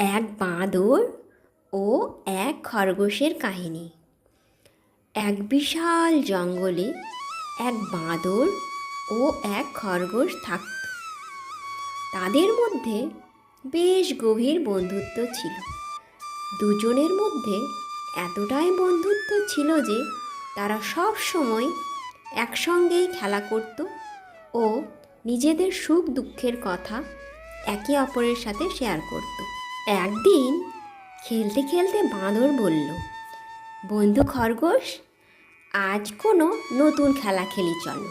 এক বাঁদর ও এক খরগোশের কাহিনী। এক বিশাল জঙ্গলে এক বাঁদর ও এক খরগোশ থাকত। তাদের মধ্যে বেশ গভীর বন্ধুত্ব ছিল। দুজনের মধ্যে এতটাই বন্ধুত্ব ছিল যে তারা সব সময় একসঙ্গেই খেলা করত ও নিজেদের সুখ দুঃখের কথা একে অপরের সাথে শেয়ার করত। একদিন খেলতে খেলতে বাঁদর বলল, বন্ধু খরগোশ, আজ কোনো নতুন খেলা খেলি চলো।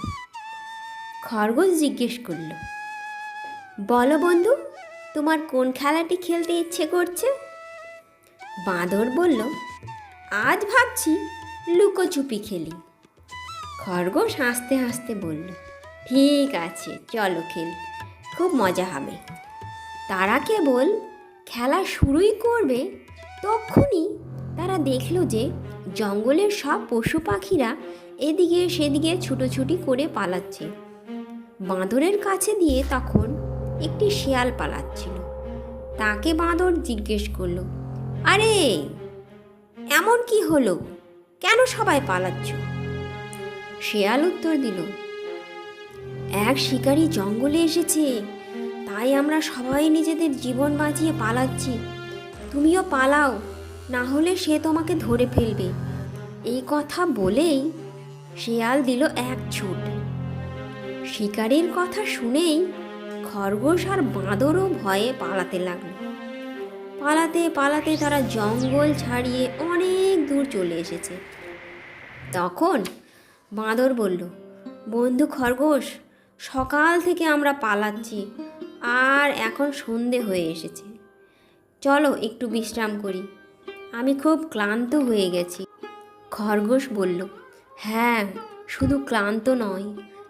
খরগোশ জিজ্ঞেস করল, বলো বন্ধু, তোমার কোন খেলাটি খেলতে ইচ্ছে করছে? বাঁদর বলল, আজ ভাবছি লুকোচুপি খেলি। খরগোশ হাসতে হাসতে বলল, ঠিক আছে, চলো খেলি, খুব মজা হবে। তারা কেবল খেলা শুরুই করবে, তখনই তারা দেখল যে জঙ্গলের সব পশু পাখিরা এদিকে সেদিকে ছুটোছুটি করে পালাচ্ছে। বাঁদরের কাছে দিয়ে তখন একটি শিয়াল পালাচ্ছিল। তাকে বাঁদর জিজ্ঞেস করল, আরে, এমন কি হলো? কেন সবাই পালাচ্ছ? শিয়াল উত্তর দিল, এক শিকারী জঙ্গলে এসেছে তাই আমরা সবাই নিজেদের জীবন বাঁচিয়ে পালাচ্ছি। তুমিও পালাও, না হলে সে তোমাকে ধরে ফেলবে। এই কথা বলেই শিয়াল দিল এক ছুট। শিকারের কথা শুনেই খরগোশ আর বাঁদরও ভয়ে পালাতে লাগল। পালাতে পালাতে তারা জঙ্গল ছাড়িয়ে অনেক দূর চলে এসেছে। তখন বাঁদর বলল, বন্ধু খরগোশ, সকাল থেকে আমরা পালাচ্ছি। আর এখন সন্ধে হয়ে এসেছে। চলো একটু বিশ্রাম করি। আমি খুব ক্লান্ত হয়ে গেছি। খরগোশ বলল হ্যাঁ শুধু ক্লান্ত নয়,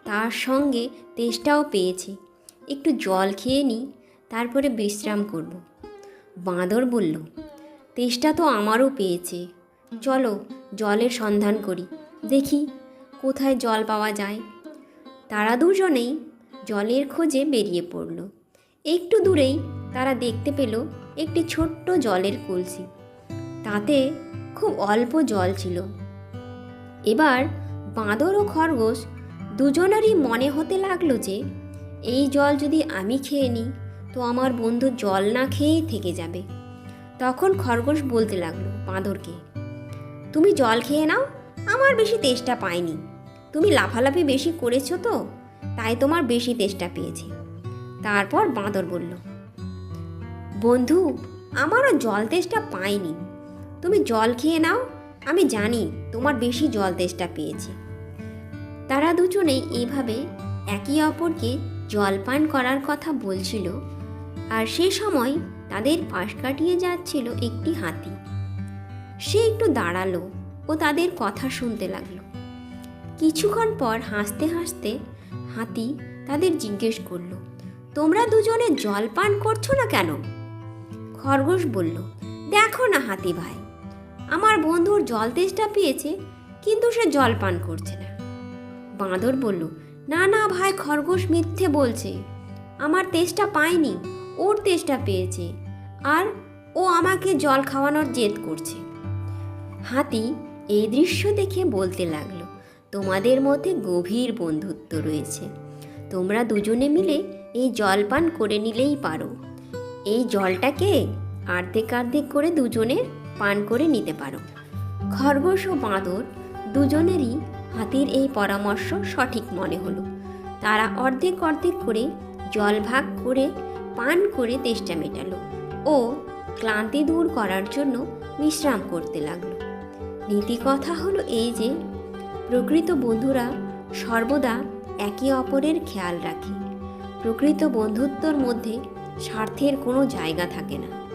তার সঙ্গে তেষ্টাও পেয়েছি। একটু জল খেয়ে নিই তারপরে বিশ্রাম করব। বাঁদর বলল, তেষ্টা তো আমারও পেয়েছে। চলো জলের সন্ধান করি, দেখি কোথায় জল পাওয়া যায়। তারা দুজনেই জলের খোঁজে বেরিয়ে পড়ল। একটু দূরেই তারা দেখতে পেল একটি ছোট্ট জলের কলসি। তাতে খুব অল্প জল ছিল। এবার বাঁদর ও খরগোশ দুজনেরই মনে হতে লাগল যে, এই জল যদি আমি খেয়ে নিই, তো আমার বন্ধু জল না খেয়েই থেকে যাবে। তখন খরগোশ বলতে লাগল বাঁদরকে, তুমি জল খেয়ে নাও, আমার বেশি তেষ্টা পায়নি তুমি লাফালাফি বেশি করেছ তো, তাই তোমার বেশি তেষ্টা পেয়েছে। তারপর বাঁদর বলল, বন্ধু, আমারও জল তেষ্টা পাইনি। তুমি জল খেয়ে নাও, আমি জানি তোমার বেশি জল তেষ্টা পেয়েছে তারা দুজনেই এইভাবে একে অপরকে জল পান করার কথা বলছিল, আর সে সময় তাদের পাশ কাটিয়ে যাচ্ছিল একটি হাতি। সে একটু দাঁড়াল ও তাদের কথা শুনতে লাগল। কিছুক্ষণ পর হাসতে হাসতে হাতি তাদের জিজ্ঞেস করল তোমরা দুজনে জল পান করছ না কেন? খরগোশ বলল, দেখো না হাতি ভাই, আমার বন্ধুর জল তেষ্টা পেয়েছে, কিন্তু সে জল পান করছে না। বাঁদর বলল, না না ভাই, খরগোশ মিথ্যে বলছে। আমার তেষ্টা পায়নি, ওর তেষ্টা পেয়েছে, আর ও আমাকে জল খাওয়ানোর জেদ করছে। হাতি এই দৃশ্য দেখে বলতে লাগল, তোমাদের মধ্যে গভীর বন্ধুত্ব রয়েছে। তোমরা দুজনে মিলে এই জল পান করে নিলেই পারো। এই জলটাকে আর্ধেক আর্ধেক করে দুজনে পান করে নিতে পারো। খরগোশ ও বাঁদর দুজনেরই হাতির এই পরামর্শ সঠিক মনে হলো। তারা অর্ধেক অর্ধেক করে জল ভাগ করে পান করে তেষ্টা মেটালো ও ক্লান্তি দূর করার জন্য বিশ্রাম করতে লাগল। নীতি কথা হলো এই যে, প্রকৃত বন্ধুরা সর্বদা একে অপরের খেয়াল রাখে। প্রকৃত বন্ধুত্বর মধ্যে স্বার্থের কোনো জায়গা থাকে না।